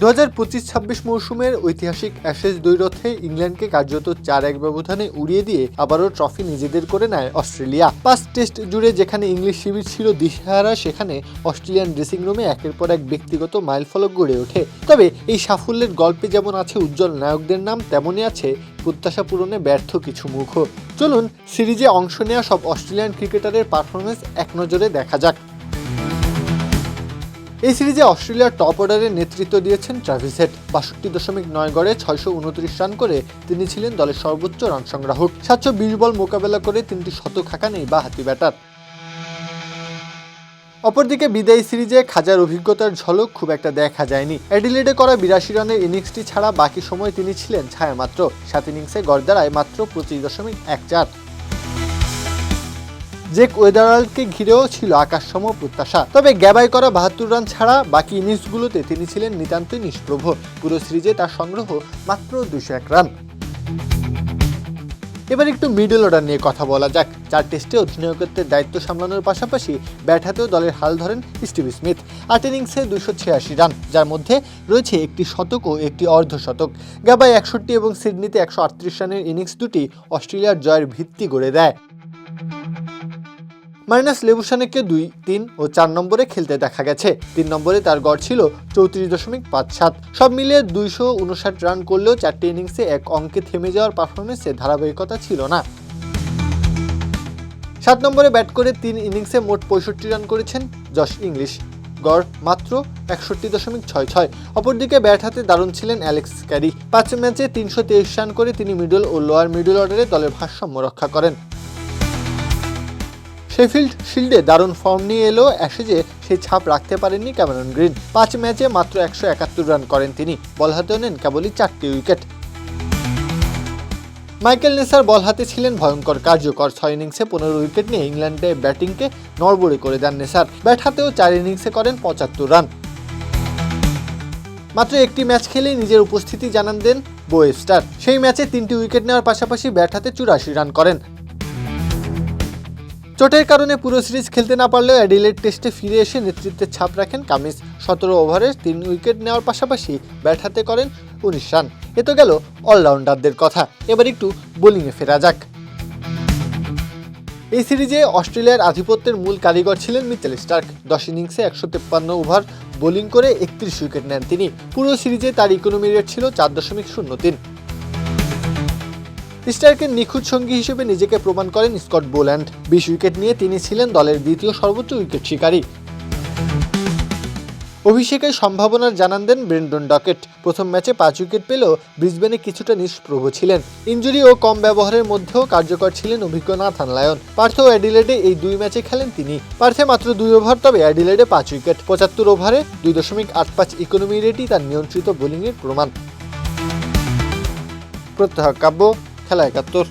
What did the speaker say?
দু হাজার পঁচিশ ছাব্বিশ মৌসুমের ঐতিহাসিক অ্যাশেজ দ্বৈরথে ইংল্যান্ডকে কার্যত চার এক ব্যবধানে উড়িয়ে দিয়ে আবারও ট্রফি নিজেদের করে নেয় অস্ট্রেলিয়া। পাঁচ টেস্ট জুড়ে যেখানে ইংলিশ শিবির ছিল দিশেহারা, সেখানে অস্ট্রেলিয়ান ড্রেসিং রুমে একের পর এক ব্যক্তিগত মাইলফলক গড়ে ওঠে। তবে এই সাফল্যের গল্পে যেমন আছে উজ্জ্বল নায়কদের নাম, তেমনই আছে প্রত্যাশা পূরণে ব্যর্থ কিছু মুখও। চলুন সিরিজে অংশ নেওয়া সব অস্ট্রেলিয়ান ক্রিকেটারের পারফরমেন্স এক নজরে দেখা যাক। এই সিরিজে অস্ট্রেলিয়ার টপ অর্ডারে নেতৃত্ব দিয়েছেন ট্রাভিসেট বাষট্টি দশমিক নয় গড়ে ছয়শো উনত্রিশ রান করে তিনি ছিলেন দলের সর্বোচ্চ রান সংগ্রাহক। সাতশো বিশ বল মোকাবেলা করে তিনটি শতক হাঁকা নেই বা হাতি ব্যাটার। অপরদিকে বিদায়ী সিরিজে খাজার অভিজ্ঞতার ঝলক খুব একটা দেখা যায়নি। অ্যাডিলেডে করা বিরাশি রানের ইনিংসটি ছাড়া বাকি সময় তিনি ছিলেন ছায়া মাত্র সাত ইনিংসে গড় দাঁড়ায় মাত্র পঁচিশ দশমিক এক চার। জেক ওয়েদারালকে ঘিরেও ছিল আকাশসম প্রত্যাশা। তবে গ্যাবাই করা বাহাত্তর রান ছাড়া বাকি ইনিংসগুলোতে তিনি ছিলেন নিতান্তই নিষ্প্রভ। পুরো সিরিজে তার সংগ্রহ মাত্র দুশো এক রান। এবার একটু মিডল অর্ডার নিয়ে কথা বলা যাক। চার টেস্টে অধিনায়কত্বের দায়িত্ব সামলানোর পাশাপাশি ব্যাট হাতেও দলের হাল ধরেন স্টিভ স্মিথ। আট ইনিংসে দুশো ছিয়াশি রান, যার মধ্যে রয়েছে একটি শতক ও একটি অর্ধশতক। গাবায় একষট্টি এবং সিডনিতে একশো আটত্রিশ রানের ইনিংস দুটি অস্ট্রেলিয়ার জয়ের ভিত্তি গড়ে দেয়। মাইনাস লেবুসানেকে দুই, তিন ও চার নম্বরে খেলতে দেখা গেছে। তিন নম্বরে তার গড় ছিল চৌত্রিশ দশমিক পাঁচ সাত। সব মিলিয়ে দুইশো উনষাট রান করলেও চারটি ইনিংসে এক অঙ্কে থেমে যাওয়ার পারফরমেন্সে ধারাবাহিকতা ছিল না। সাত নম্বরে ব্যাট করে তিন ইনিংসে মোট পঁয়ষট্টি রান করেছেন জশ ইংলিশ। গড় মাত্র একষট্টি দশমিক ছয় ছয়। অপরদিকে ব্যাট হাতে দারুণ ছিলেন অ্যালেক্স ক্যারি। পাঁচ ম্যাচে তিনশো তেইশ রান করে তিনি মিডল ও লোয়ার মিডল অর্ডারে দলের ভারসাম্য রক্ষা করেন। শেফিল্ড শিল্ডে দারুণ ফর্ম নিয়ে এলো অ্যাশেজে সেই ছাপ রাখতে পারেননি ক্যামেরন গ্রিন। পাঁচ ম্যাচে মাত্র একশো একাত্তর রান করেন তিনি। বল হাতেও নেন কেবলই চারটি উইকেট মাইকেল নেসার বল হাতে ছিলেন ভয়ঙ্কর কার্যকর। ছয় ইনিংসে পনেরো উইকেট নিয়ে ইংল্যান্ডে ব্যাটিংকে নড়বড়ে করে দেন নেসার। ব্যাট হাতেও চার ইনিংসে করেন পঁচাত্তর রান মাত্র একটি ম্যাচ খেলেই নিজের উপস্থিতি জানান দেন বোয়েস্টার। সেই ম্যাচে তিনটি উইকেট নেওয়ার পাশাপাশি ব্যাট হাতে চুরাশি রান করেন। চোটের কারণে পুরো সিরিজ খেলতে না পারলেও অ্যাডিলেড টেস্টে ফিরে এসে নেতৃত্বের ছাপ রাখেন কামিজ। সতেরো ওভারে তিন উইকেট নেওয়ার পাশাপাশি ব্যাট হাতে করেন উনিশ রান। এ তো গেল অলরাউন্ডারদের কথা। এবার একটু বোলিংয়ে ফেরা যাক। এই সিরিজে অস্ট্রেলিয়ার আধিপত্যের মূল কারিগর ছিলেন মিচেল স্টার্ক। দশ ইনিংসে একশো তেপ্পান্ন ওভার বোলিং করে একত্রিশ উইকেট নেন তিনি। পুরো সিরিজে তার ইকোনমি রেট ছিল চার দশমিক শূন্য তিন। স্টার্কের নিখুঁত সঙ্গী হিসেবে নিজেকে প্রমাণ করেন স্কট বোল্যান্ড। বিশ উইকেট নিয়ে তিনি ছিলেন দলের দ্বিতীয় সর্বোচ্চ উইকেট শিকারী। অভিষেকের সম্ভাবনার জানান দেন ব্রেন্ডন ডকেট। প্রথম ম্যাচে পাঁচ উইকেট পেলেও ব্রিসবেনে কিছুটা নিষ্প্রভ ছিলেন। ইঞ্জুরি ও কম ব্যবহারের মধ্যেও কার্যকর ছিলেন অভিজ্ঞ নাথান লায়ন পার্থ অ্যাডিলেডে এই দুই ম্যাচে খেলেন তিনি। পার্থে মাত্র দুই ওভার, তবে অ্যাডিলেডে পাঁচ উইকেট। পঁচাত্তর ওভারে দুই দশমিক আট পাঁচ ইকোনমি রেটই তার নিয়ন্ত্রিত বোলিংয়ের প্রমাণ। প্রত্যহ কাব্য খেলা একাত্তর।